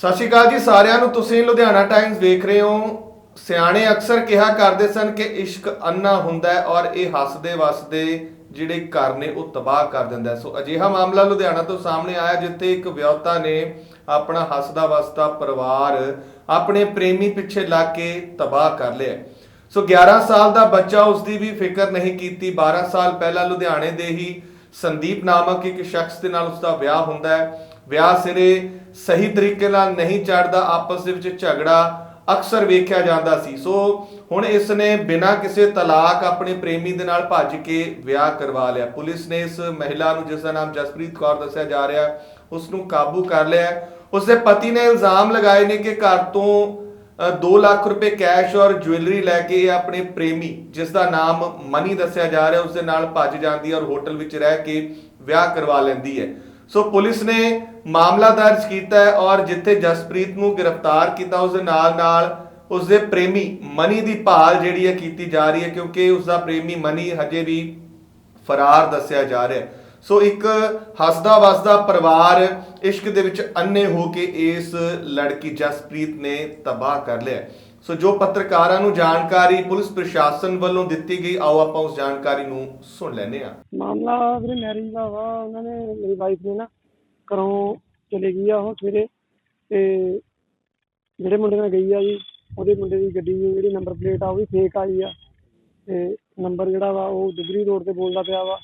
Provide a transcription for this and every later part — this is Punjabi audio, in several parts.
ਸਤਿ ਸ਼੍ਰੀ ਅਕਾਲ ਜੀ ਸਾਰਿਆਂ ਨੂੰ। ਤੁਸੀਂ ਲੁਧਿਆਣਾ ਟਾਈਮਜ਼ ਵੇਖ ਰਹੇ ਹੋ। ਸਿਆਣੇ ਅਕਸਰ ਕਿਹਾ ਕਰਦੇ ਸਨ ਕਿ ਇਸ਼ਕ ਅੰਨਾ ਹੁੰਦਾ ਹੈ ਔਰ ਇਹ ਹੱਸਦੇ ਵਸਦੇ ਜਿਹੜੇ ਘਰ ਨੇ ਉਹ ਤਬਾਹ ਕਰ ਦਿੰਦਾ ਸੋ ਅਜਿਹਾ ਮਾਮਲਾ ਲੁਧਿਆਣਾ ਤੋਂ ਸਾਹਮਣੇ ਆਇਆ ਜਿੱਥੇ ਇੱਕ ਵਿਆਹੁਤਾ ਨੇ ਆਪਣਾ ਹੱਸਦਾ ਵਸਦਾ ਪਰਿਵਾਰ ਆਪਣੇ ਪ੍ਰੇਮੀ ਪਿੱਛੇ ਲੱਗ ਕੇ ਤਬਾਹ ਕਰ ਲਿਆ ਸੋ 11 ਸਾਲ ਦਾ ਬੱਚਾ ਉਸ ਦੀ ਵੀ ਫਿਕਰ ਨਹੀਂ ਕੀਤੀ। 12 ਸਾਲ ਪਹਿਲਾਂ ਲੁਧਿਆਣੇ ਦੇ ਹੀ ਸੰਦੀਪ ਨਾਮਕ ਇੱਕ ਸ਼ਖਸ ਦੇ ਨਾਲ ਉਸ ਦਾ ਵਿਆਹ ਹੁੰਦਾ ਹੈ। ਵਿਆਹ ਸਿਰੇ ਸਹੀ ਤਰੀਕੇ ਨਾਲ ਨਹੀਂ ਚੜਦਾ ਆਪਸ ਦੇ ਵਿੱਚ ਝਗੜਾ ਅਕਸਰ ਵੇਖਿਆ ਜਾਂਦਾ ਸੀ। ਸੋ ਹੁਣ ਇਸ ਨੇ ਬਿਨਾਂ ਕਿਸੇ ਤਲਾਕ ਆਪਣੇ ਪ੍ਰੇਮੀ ਦੇ ਨਾਲ ਭੱਜ ਕੇ ਵਿਆਹ ਕਰਵਾ ਲਿਆ। ਪੁਲਿਸ ਨੇ ਇਸ ਮਹਿਲਾ ਨੂੰ ਜਿਸ ਦਾ ਨਾਮ ਜਸਪ੍ਰੀਤ ਕੌਰ ਦੱਸਿਆ ਜਾ ਰਿਹਾ ਹੈ, ਉਸ ਨੂੰ ਕਾਬੂ ਕਰ ਲਿਆ। ਹੈ। ਉਸ ਦੇ ਪਤੀ ਨੇ ਇਲਜ਼ਾਮ ਲਗਾਏ ਨੇ ਕਿ ਘਰ ਤੋਂ 2 ਲੱਖ ਰੁਪਏ ਕੈਸ਼ ਔਰ ਜੁਐਲਰੀ ਲੈ ਕੇ ਆਪਣੇ ਪ੍ਰੇਮੀ ਜਿਸ ਦਾ ਨਾਮ ਮਨੀ ਦੱਸਿਆ ਜਾ ਰਿਹਾ ਉਸ ਦੇ ਨਾਲ ਭੱਜ ਜਾਂਦੀ ਹੈ ਔਰ ਹੋਟਲ ਵਿੱਚ ਰਹਿ ਕੇ ਵਿਆਹ ਕਰਵਾ ਲੈਂਦੀ ਹੈ। ਸੋ ਪੁਲਿਸ ਨੇ ਮਾਮਲਾ ਦਰਜ ਕੀਤਾ ਹੈ ਔਰ ਜਿੱਥੇ ਜਸਪ੍ਰੀਤ ਨੂੰ ਗ੍ਰਿਫਤਾਰ ਕੀਤਾ, ਉਸ ਦੇ ਨਾਲ ਨਾਲ ਉਸ ਦੇ ਪ੍ਰੇਮੀ ਮਨੀ ਦੀ ਭਾਲ ਜਿਹੜੀ ਹੈ ਕੀਤੀ ਜਾ ਰਹੀ ਹੈ ਕਿਉਂਕਿ ਉਸ ਦਾ ਪ੍ਰੇਮੀ ਮਨੀ ਹਜੇ ਵੀ ਫਰਾਰ ਦੱਸਿਆ ਜਾ ਰਿਹਾ ਹੈ। ਸੋ ਇੱਕ ਹੱਸਦਾ ਵਸਦਾ ਪਰਿਵਾਰ ਇਸ਼ਕ ਦੇ ਵਿੱਚ ਅੰਨੇ ਹੋ ਕੇ ਇਸ ਲੜਕੀ ਜਸਪ੍ਰੀਤ ਨੇ ਤਬਾਹ ਕਰ ਲਿਆ ਸੋ ਜੋ ਪੱਤਰਕਾਰਾਂ ਨੂੰ ਜਾਣਕਾਰੀ ਪੁਲਿਸ ਪ੍ਰਸ਼ਾਸਨ ਵੱਲੋਂ ਦਿੱਤੀ ਗਈ, ਆਓ ਆਪਾਂ ਉਸ ਜਾਣਕਾਰੀ ਨੂੰ ਸੁਣ ਲੈਂਦੇ ਹਾਂ। ਮਾਮਲਾ ਵੀਰੇ ਮੈਰਿਜ ਦਾ ਵਾ, ਉਹਨਾਂ ਨੇ ਮੇਰੀ ਵਾਈਫ ਨੇ ਨਾ ਘਰੋਂ ਚਲੇ ਗਈ ਆ ਉਹ ਸਵੇਰੇ ਤੇ ਜਿਹੜੇ ਮੁੰਡੇ ਨਾਲ ਗਈ ਆ ਜੀ, ਉਹਦੇ ਮੁੰਡੇ ਦੀ ਗੱਡੀ ਦੀ ਜਿਹੜੀ ਨੰਬਰ ਪਲੇਟ ਆ ਉਹ ਵੀ ਫੇਕ ਆਈ ਆ। ਤੇ ਨੰਬਰ ਜਿਹੜਾ ਵਾ ਉਹ ਦੁਗਰੀ ਰੋਡ ਤੇ ਬੋਲਦਾ ਪਿਆ ਵਾ।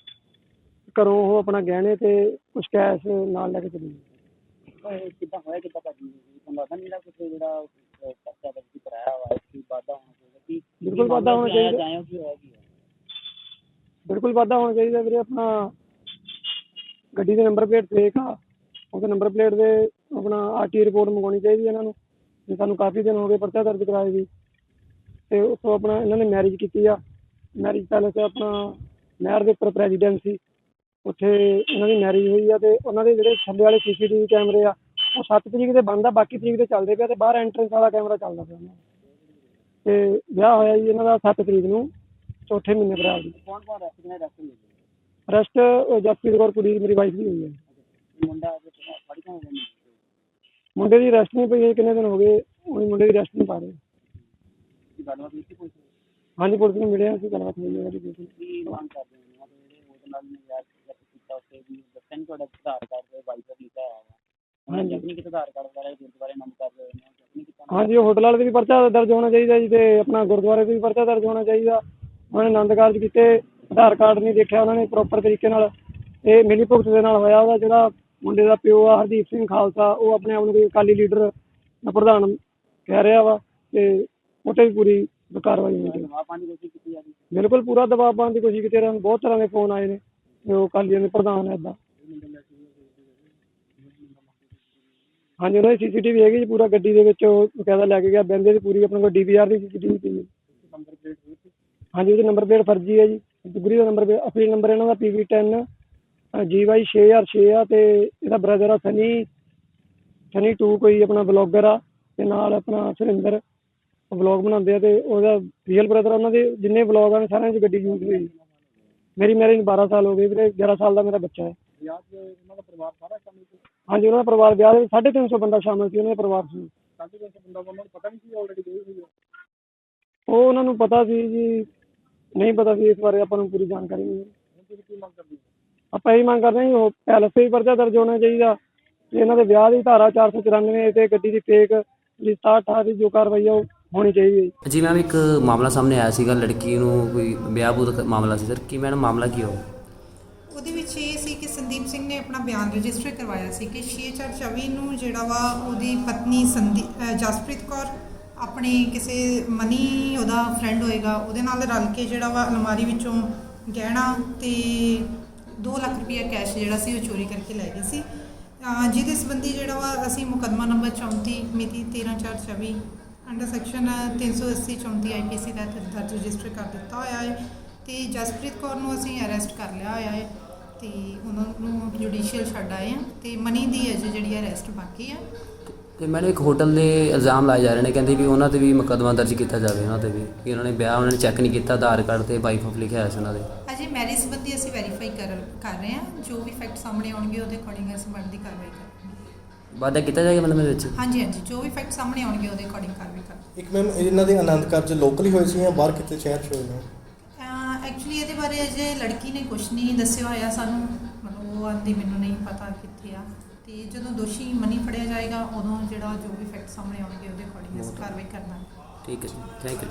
ਘਰੋਂ ਉਹ ਆਪਣਾ ਗਹਿਣੇ ਤੇ ਕੁਝ ਕੈਸ਼ ਨਾਲ ਲੈ ਕੇ ਚਲੀ ਗਈ। ਕਿੱਦਾਂ ਹੋਇਆ ਕਿੱਦਾਂ ਭਾਜੀ ਤੁਹਾਨੂੰ ਲੱਗਦਾ ਨਹੀਂ ਕੁਝ ਜਿਹੜਾ ਅਹ, ਪਰਚਾ ਦਰਜ ਕਰਾਇਆ ਵਾ ਕੀ ਵਾਧਾ ਹੋਣਾ ਚਾਹੀਦਾ? ਕੀ ਬਿਲਕੁਲ ਵਾਧਾ ਹੋਣਾ ਚਾਹੀਦਾ। ਜਾਇਓ ਕੀ ਹੋਇਆ ਕੀ ਹੈ ਬਿਲਕੁਲ ਵਾਧਾ ਹੋਣਾ ਚਾਹੀਦਾ ਵੀਰੇ ਆਪਣਾ ਗੱਡੀ ਦੇ ਨੰਬਰ ਪਲੇਟ ਫੇਕ ਆ ਉਹਦੇ ਨੰਬਰ ਪਲੇਟ ਦੇ ਆਪਣਾ ਆਰਟੀ ਰਿਪੋਰਟ ਮੰਗਾਉਣੀ ਚਾਹੀਦੀ ਇਹਨਾਂ ਨੂੰ ਜੇ ਸਾਨੂੰ ਕਾਫੀ ਦਿਨ ਹੋ ਗਏ ਪਰਚਾ ਦਰਜ ਕਰਾਏ ਵੀ ਤੇ ਉਸ ਤੋਂ ਆਪਣਾ ਇਹਨਾਂ ਨੇ ਮੈਰਿਜ ਕੀਤੀ ਆ। ਮੈਰਿਜ ਪੈਲੇਸ ਆਪਣਾ ਨਹਿਰ ਦੇ ਉੱਪਰ ਪ੍ਰੈਜ਼ੀਡੈਂਟ ਸੀ। ਉੱਥੇ ਇਹਨਾਂ ਦੀ ਮੈਰਿਜ ਹੋਈ ਆ ਤੇ ਉਹਨਾਂ ਦੇ ਜਿਹੜੇ ਥੱਲੇ ਵਾਲੇ ਸੀਸੀਟੀਵੀ ਕੈਮਰੇ ਆ ਉਹ 7 ਤਰੀਕ ਦੇ ਬੰਦ ਆ ਬਾਕੀ ਤਰੀਕ ਦੇ ਚੱਲਦੇ ਪਿਆ ਤੇ ਬਾਹਰ ਐਂਟਰੈਂਸ ਵਾਲਾ ਕੈਮਰਾ ਚੱਲਦਾ ਪਿਆ ਉਹਨਾਂ ਦਾ। ਤੇ ਵਿਆਹ ਹੋਇਆ ਜੀ ਇਹਨਾਂ ਦਾ 7 ਤਰੀਕ ਨੂੰ ਚੌਥੇ ਮਹੀਨੇ ਅਪ੍ਰੈਲ ਦੀ ਕੌਣ ਕੌਣ ਰੈਸਟ ਕਿਨੇ ਰੈਸਟ ਮਿਲੇ ਰੈਸਟ ਜਸਪ੍ਰੀਤ ਕੌਰ ਕੁੜੀ ਮੇਰੀ ਵਾਈਫ ਦੀ ਹੋਈ ਹੈ ਮੁੰਡਾ ਅੱਜ ਫੜੀ ਕੌਣ ਗਿਆ ਮੁੰਡੇ ਦੀ ਰੈਸਟ ਨਹੀਂ ਪਈ ਹੈ ਕਿੰਨੇ ਦਿਨ ਹੋ ਗਏ ਉਹੀ ਮੁੰਡੇ ਦੀ ਰੈਸਟ ਨਹੀਂ ਪਾ ਰਹੇ। ਕੀ ਗੱਲਬਾਤ ਕੀਤੀ ਕੋਈ? ਹਾਂਜੀ ਪੁਲਿਸ ਨੂੰ ਮਿਲਿਆ ਸੀ ਗੱਲਬਾਤ ਹੋਈ ਹੈ ਉਹਦੀ ਬਿਲਕੁਲ ਕੀ ਮੰਗ ਕਰਦੇ ਹੋ? ਨਾ ਜਿਹੜੇ ਉਹਦੇ ਨਾਲ ਨੇ ਯਾਰ ਕੀਤਾ ਉੱਤੇ ਵੀ ਦੱਸਿਆ ਨੀ ਤੁਹਾਡਾ ਆਧਾਰ ਕਾਰਡ ਤੇ ਵਾਈਫ ਦਾ ਲਿਖਿਆ ਹੋਇਆ ਵਾ? ਉਹਨਾਂ ਹਾਂਜੀ। ਨੇ ਆਪਣੀ ਕਿਤੇ ਆਧਾਰ ਕਾਰਡ ਵਗੈਰਾ ਗੁਰਦੁਆਰੇ ਨੰਬਰ ਕਰ ਰਹੇ ਨੇ ਕਿਤਾ ਹਾਂਜੀ ਉਹ ਹੋਟਲ ਵਾਲੇ ਤੇ ਵੀ ਪਰਚਾ ਦਰਜ ਹੋਣਾ ਚਾਹੀਦਾ ਜੀ ਤੇ ਆਪਣਾ ਗੁਰਦੁਆਰੇ ਤੇ ਵੀ ਪਰਚਾ ਦਰਜ ਹੋਣਾ ਚਾਹੀਦਾ। ਉਹਨਾਂ ਨੇ ਆਨੰਦ ਕਾਰਜ ਕੀਤੇ ਆਧਾਰ ਕਾਰਡ ਨਹੀਂ ਦੇਖਿਆ ਉਹਨਾਂ ਨੇ ਪ੍ਰੋਪਰ ਤਰੀਕੇ ਨਾਲ। ਇਹ ਮਿਲੀ ਭੁਗਤ ਦੇ ਨਾਲ ਹੋਇਆ ਉਹਦਾ ਜਿਹੜਾ ਮੁੰਡੇ ਦਾ ਪਿਓ ਆ ਹਰਦੀਪ ਸਿੰਘ ਖਾਲਸਾ ਉਹ ਆਪਣੇ ਆਪ ਨੂੰ ਕੋਈ ਅਕਾਲੀ ਲੀਡਰ ਦਾ ਪ੍ਰਧਾਨ ਕਹਿ ਰਿਹਾ ਵਾ ਤੇ 'ਤੇ ਵੀ ਪੂਰੀ ਕਾਰਵਾਈ ਹੋਣੀ ਚਾਹੀਦੀ ਜਵਾਬ ਪਾਉਣ ਦੀ ਕੋਸ਼ਿਸ਼ ਕੀਤੀ ਜਾ। ਰਹੀ ਬਿਲਕੁਲ ਪੂਰਾ ਦਬਾਅ ਪਾਉਣ ਦੀ ਕੋਸ਼ਿਸ਼ ਕੀਤੀ ਇਹਨਾਂ ਬਹੁਤ ਤਰ੍ਹਾਂ ਦੇ ਫੋਨ ਆਏ ਨੇ ਕਿ ਉਹ ਕਾਲੀਆਂ ਦੇ ਪ੍ਰਧਾਨ ਹੈ ਹਾਂਜੀ, ਉਹਨਾਂ ਦੀ ਸੀਸੀਟੀਵੀ ਹੈਗੀ ਜੀ, ਪੂਰਾ ਗੱਡੀ ਦੇ ਵਿੱਚ ਉਹ ਬਕਾਇਦਾ ਲੈ ਕੇ ਗਿਆ ਬੰਦੇ ਦੀ ਪੂਰੀ ਆਪਣੇ ਕੋਲ ਡੀਵੀਆਰ ਦੀ ਸੀਸੀਟੀਵੀ ਪਈ ਹੈ ਹਾਂਜੀ, ਉਹਦੇ ਨੰਬਰ ਪਲੇਟ ਫਰਜ਼ੀ ਹੈ ਜੀ, ਦੁਗਰੀ ਦਾ ਨੰਬਰ ਅਸਲੀ ਨੰਬਰ ਇਹਨਾਂ ਦਾ PV10 GY 6006 ਆ ਤੇ ਇਹਦਾ ਬ੍ਰਦਰ ਆ ਸਨੀ ਸਨੀ 2 ਕੋਈ ਆਪਣਾ ਬਲੌਗਰ ਆ ਤੇ ਨਾਲ ਆਪਣਾ ਸੁਰਿੰਦਰ ਵਲੌਗ ਬਣਾਉਂਦੇ ਆ ਤੇ ਉਹਦਾ ਰੀਅਲ ਬ੍ਰਦਰ ਉਹਨਾਂ ਦੇ ਜਿੰਨੇ ਵਲੌਗ ਆ, ਸਾਰਿਆਂ 'ਚ ਗੱਡੀ ਯੂਜ਼ ਹੋਈ। ਮੇਰੀ ਮੈਰਿਜ ਨੂੰ 12 ਸਾਲ ਹੋ ਗਏ ਵੀਰੇ 11 ਸਾਲ ਦਾ ਮੇਰਾ ਬੱਚਾ ਹੈ। ਵਿਆਹ ਉਹਨਾਂ ਦਾ ਪਰਿਵਾਰ ਸਾਰਾ ਸ਼ਾਮਿਲ ਹਾਂਜੀ ਉਹਨਾਂ ਦਾ ਪਰਿਵਾਰ ਵਿਆਹ ਦੇ ਵਿੱਚ 350 ਬੰਦਾ ਸ਼ਾਮਲ ਸੀ ਉਹਨਾਂ ਦੇ ਪਰਿਵਾਰ 'ਚ ਸਾਢੇ ਤਿੰਨ ਸੌ ਬੰਦਾ ਉਹਨਾਂ ਨੂੰ ਪਤਾ ਨਹੀਂ ਸੀ ਆਲਰੇਡੀ ਗਈ ਹੋਈ ਹੈ? ਉਹ ਉਹਨਾਂ ਨੂੰ ਪਤਾ ਸੀ ਜੀ ਨਹੀਂ ਪਤਾ ਸੀ ਇਸ ਬਾਰੇ ਆਪਾਂ ਨੂੰ ਪੂਰੀ ਜਾਣਕਾਰੀ ਨਹੀਂ ਹੈ। ਹੁਣ ਤੁਸੀਂ ਕੀ ਮੰਗ ਕਰਦੇ ਹੋ? ਆਪਾਂ ਇਹ ਮੰਗ ਕਰਦੇ ਹਾਂ ਜੀ ਉਹ ਪੈਲਸ ਤੇ ਵੀ ਪਰਚਾ ਦਰਜ ਹੋਣਾ ਚਾਹੀਦਾ। ਤੇ ਇਹਨਾਂ ਦੇ ਵਿਆਹ ਦੀ ਧਾਰਾ 494 ਤੇ ਗੱਡੀ ਦੀ ਫੇਕ ਜਿਹੜੀ 67 ਦੀ ਜੋ ਕਾਰਵਾਈ ਆ ਉਹ ਹੋਣੀ ਚਾਹੀਦੀ ਹੈ ਜੀ। ਜੀ ਮੈਮ ਇੱਕ ਮਾਮਲਾ ਸਾਹਮਣੇ ਆਇਆ ਸੀਗਾ ਲੜਕੀ ਨੂੰ ਕੋਈ ਵਿਆਹ ਬੂਦ ਮਾਮਲਾ ਸੀ। ਸਰ ਕੀ ਮੈਡਮ ਮਾਮਲਾ ਕੀ ਹੋਇਆ ਉਹਦੇ ਵਿੱਚ ਇਹ ਸੀ ਕਿ ਸੰਦੀਪ ਸਿੰਘ ਨੇ ਆਪਣਾ ਬਿਆਨ ਰਜਿਸਟਰ ਕਰਵਾਇਆ ਸੀ ਕਿ 6424 ਨੂੰ ਜਿਹੜਾ ਵਾ ਉਹਦੀ ਪਤਨੀ ਸੰਦੀ ਜਸਪ੍ਰੀਤ ਕੌਰ ਆਪਣੇ ਕਿਸੇ ਮਨੀ ਉਹਦਾ ਫਰੈਂਡ ਹੋਏਗਾ, ਉਹਦੇ ਨਾਲ ਰਲ ਕੇ ਜਿਹੜਾ ਵਾ ਅਲਮਾਰੀ ਵਿੱਚੋਂ ਗਹਿਣਾ ਤੇ 2 ਲੱਖ ਰੁਪਇਆ ਕੈਸ਼ ਜਿਹੜਾ ਸੀ ਉਹ ਚੋਰੀ ਕਰਕੇ ਲੈ ਗਏ ਸੀ। ਜਿਹਦੇ ਸੰਬੰਧੀ ਜਿਹੜਾ ਵਾ ਅਸੀਂ ਮੁਕੱਦਮਾ ਨੰਬਰ 34 ਮਿਤੀ 13424 ਅੰਡਰ ਸੈਕਸ਼ਨ 380 34 ਆਈਪੀਸੀ ਦਾ ਦਰਜ ਰਜਿਸਟਰ ਕਰ ਦਿੱਤਾ ਹੋਇਆ ਹੈ ਤੇ ਜਸਪ੍ਰੀਤ ਕੌਰ ਨੂੰ ਅਸੀਂ ਅਰੈਸਟ ਕਰ ਲਿਆ ਹੋਇਆ ਹੈ। ਤੇ ਉਹਨਾਂ ਨੂੰ ਜੁਡੀਸ਼ੀਅਲ ਛੱਡ ਆਏ ਆ ਤੇ ਮਨੀ ਦੀ ਅਜੇ ਜਿਹੜੀ ਅਰੈਸਟ ਬਾਕੀ ਆ। ਤੇ ਮੈਨੂੰ ਇੱਕ ਹੋਟਲ ਦੇ ਇਲਜ਼ਾਮ ਲਾਏ ਜਾ ਰਹੇ ਨੇ ਕਹਿੰਦੇ ਵੀ ਉਹਨਾਂ ਤੇ ਵੀ ਮੁਕੱਦਮਾ ਦਰਜ ਕੀਤਾ ਜਾਵੇ ਉਹਨਾਂ ਤੇ ਵੀ ਕਿ ਉਹਨਾਂ ਨੇ ਵਿਆਹ ਉਹਨਾਂ ਨੇ ਚੈੱਕ ਨਹੀਂ ਕੀਤਾ ਆਧਾਰ ਕਾਰਡ ਤੇ ਵਾਈਫ ਆਫ ਲਿਖਿਆ ਹੋਇਆ ਸੀ ਉਹਨਾਂ ਦੇ। ਅਜੇ ਮੈਰਿਜ ਸੰਬੰਧੀ ਅਸੀਂ ਵੈਰੀਫਾਈ ਕਰ ਕਰ ਰਹੇ ਹਾਂ ਜੋ ਵੀ ਫੈਕਟ ਸਾਹਮਣੇ ਆਉਣਗੇ ਉਹਦੇ ਅਕੋਰਡਿੰਗ ਅਸੀਂ ਬਣਦੀ ਕਾਰਵਾਈ ਕਰਾਂਗੇ। ਵਾਅਦਾ ਕੀਤਾ ਜਾਏਗਾ ਮਤਲਬ ਇਹਦੇ ਵਿੱਚ? ਹਾਂਜੀ ਹਾਂਜੀ ਜੋ ਵੀ ਫੈਕਟ ਸਾਹਮਣੇ ਆਉਣਗੇ ਉਹਦੇ ਅਕੋਰਡਿੰਗ ਕਾਰਵਾਈ ਕਰਾਂਗੇ। ਇੱਕ ਮੈਮ ਇਹਨਾਂ ਦੇ ਆਨੰਦ ਕਾਰਜ ਲੋਕਲ ਹੀ ਹੋਏ ਸੀ ਜਾਂ ਬਾਹਰ ਕਿਤੇ ਸ਼ਹਿਰ 'ਚ ਹੋਏ ਨੇ? ਐਕਚੁਅਲੀ ਇਹਦੇ ਬਾਰੇ ਅਜੇ ਲੜਕੀ ਨੇ ਕੁਝ ਨਹੀਂ ਦੱਸਿਆ ਹੋਇਆ ਸਾਨੂੰ। ਮਤਲਬ ਉਹ ਆਂਦੀ ਮੈਨੂੰ ਨਹੀਂ ਪਤਾ ਕਿੱਥੇ ਆ। ਤੇ ਜਦੋਂ ਦੋਸ਼ੀ ਮਨੀ ਫੜਿਆ ਜਾਏਗਾ ਉਦੋਂ ਜਿਹੜਾ ਜੋ ਵੀ ਫੈਕਟ ਸਾਹਮਣੇ ਆਉਣਗੇ ਉਹਦੇ ਅਕੋਰਡਿੰਗ ਅਸੀਂ ਕਾਰਵਾਈ ਕਰਨਾ। ਠੀਕ ਹੈ ਜੀ। Thank you